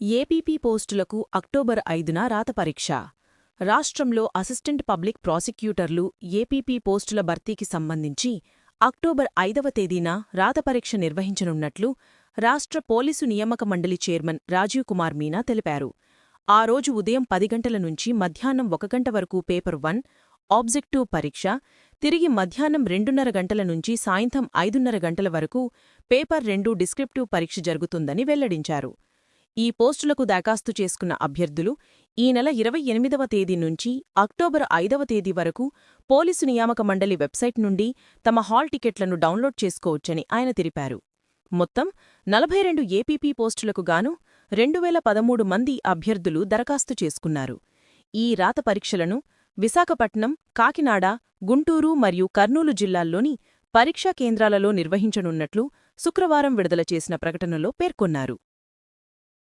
APP పోస్టులకు October ఐదున రాతపరీక్ష రాష్ట్రంలో అసిస్టెంట్ పబ్లిక్ ప్రాసిక్యూటర్లు ఏపీపీ పోస్టుల భర్తీకి సంబంధించి అక్టోబర్ ఐదవ తేదీన రాతపరీక్ష నిర్వహించనున్నట్లు రాష్ట్ర పోలీసు నియామక మండలి చైర్మన్ రాజీవ్ కుమార్ మీనా తెలిపారు. ఆ రోజు ఉదయం పది గంటల నుంచి మధ్యాహ్నం ఒక గంట వరకు పేపర్ వన్ ఆబ్జెక్టివ్ పరీక్ష తిరిగి మధ్యాహ్నం రెండున్నర గంటల నుంచి సాయంత్రం ఐదున్నర గంటల వరకు పేపర్ రెండు డిస్క్రిప్టివ్ పరీక్ష జరుగుతుందని వెల్లడించారు. ఈ పోస్టులకు దరఖాస్తు చేసుకున్న అభ్యర్థులు ఈ నెల ఇరవై ఎనిమిదవ తేదీ నుంచి అక్టోబర్ ఐదవ తేదీ వరకు పోలీసు నియామక మండలి వెబ్సైట్ నుండి తమ హాల్ టికెట్లను డౌన్లోడ్ చేసుకోవచ్చని ఆయన తెలిపారు. మొత్తం నలభై రెండు ఏపీపీ పోస్టులకు గాను రెండు వేల పదమూడు మంది అభ్యర్థులు దరఖాస్తు చేసుకున్నారు. ఈ రాత పరీక్షలను విశాఖపట్నం కాకినాడ గుంటూరు మరియు కర్నూలు జిల్లాల్లోని పరీక్షా కేంద్రాలలో నిర్వహించనున్నట్లు శుక్రవారం విడుదల చేసిన ప్రకటనలో పేర్కొన్నారు.